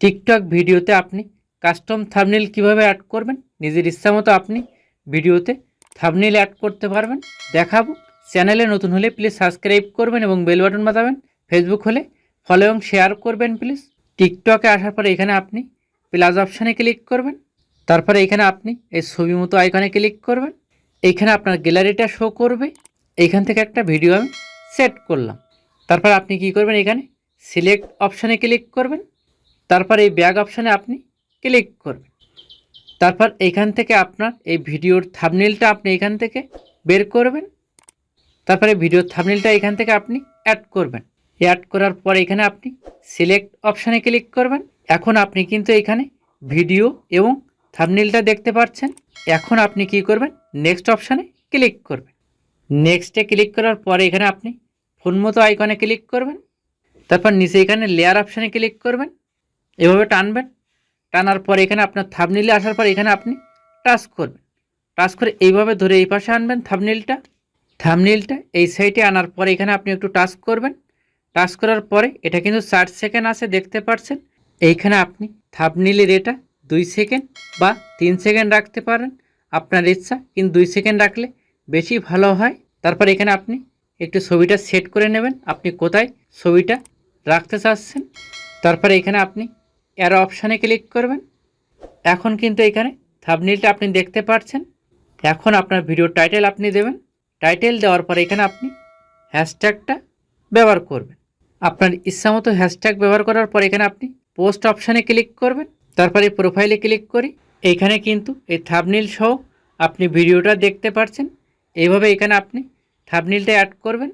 TikTok ভিডিওতে আপনি custom থাবনিল কীভাবে অ্যাড করবেন? নিজের ইচ্ছা মতো আপনি ভিডিওতে থাবনিল অ্যাড করতে পারবেন। দেখাবো। চ্যানেলে নতুন হলে প্লিজ সাবস্ক্রাইব করবেন এবং বেল বাটন বাজাবেন। ফেসবুক হলে ফলো এবং শেয়ার করবেন প্লিজ টিকটকে আসার পরে এখানে আপনি প্লাস অপশানে ক্লিক করবেন। তারপরে এখানে আপনি এই ছবি মতো আইকনে ক্লিক করবেন। এইখানে আপনার গ্যালারিটা শো করবে। এইখান থেকে একটা ভিডিও আমি সেট করলাম। তারপর আপনি কি করবেন? এখানে সিলেক্ট অপশানে ক্লিক করবেন। তারপর এই ব্যাগ অপশানে আপনি ক্লিক করবেন। তারপর এইখান থেকে আপনার এই ভিডিওর থাবনিলটা আপনি এখান থেকে বের করবেন। তারপরে ভিডিওর থাবনিলটা এখান থেকে আপনি অ্যাড করবেন। অ্যাড করার পর এখানে আপনি সিলেক্ট অপশানে ক্লিক করবেন। এখন আপনি কিন্তু এখানে ভিডিও এবং থাবনিলটা দেখতে পাচ্ছেন। এখন আপনি কি করবেন? নেক্সট অপশানে ক্লিক করবেন। নেক্সটে ক্লিক করার পরে এখানে আপনি ফোন মতো আইকনে ক্লিক করবেন। তারপর নিচে এখানে লেয়ার অপশানে ক্লিক করবেন। এভাবে টানবেন, টানার পর এখানে আপনার থাবনিলে আসার পর এখানে আপনি টাচ করবেন। টাচ করে এইভাবে ধরে এই পাশে আনবেন থাবনিলটা থাবনিলটা এই সাইডে আনার পরে এখানে আপনি একটু টাচ করবেন। টাচ করার পরে এটা কিন্তু ষাট সেকেন্ড আছে, দেখতে পাচ্ছেন এইখানে আপনি থাবনিলের এটা দুই সেকেন্ড বা তিন সেকেন্ড রাখতে পারেন। আপনার ইচ্ছা, কিন্তু দুই সেকেন্ড রাখলে বেশি ভালো হয়। তারপর এখানে আপনি একটু ছবিটা সেট করে নেবেন। আপনি কোথায় ছবিটা রাখতে চাচ্ছেন? তারপরে এখানে আপনি অ্যারো অপশানে ক্লিক করবেন। এখন কিন্তু এখানে থাবনিলটা আপনি দেখতে পাচ্ছেন এখন আপনার ভিডিও টাইটেল আপনি দেবেন। টাইটেল দেওয়ার পরে এখানে আপনি হ্যাশট্যাগটা ব্যবহার করবেন। আপনার ইচ্ছা মতো হ্যাশট্যাগ ব্যবহার করার পর এখানে আপনি পোস্ট অপশানে ক্লিক করবেন। তারপরে প্রোফাইলে ক্লিক করি। এইখানে কিন্তু এই থাবনিল সহ আপনি ভিডিওটা দেখতে পাচ্ছেন এইভাবে এখানে আপনি থাবনিলটা অ্যাড করবেন।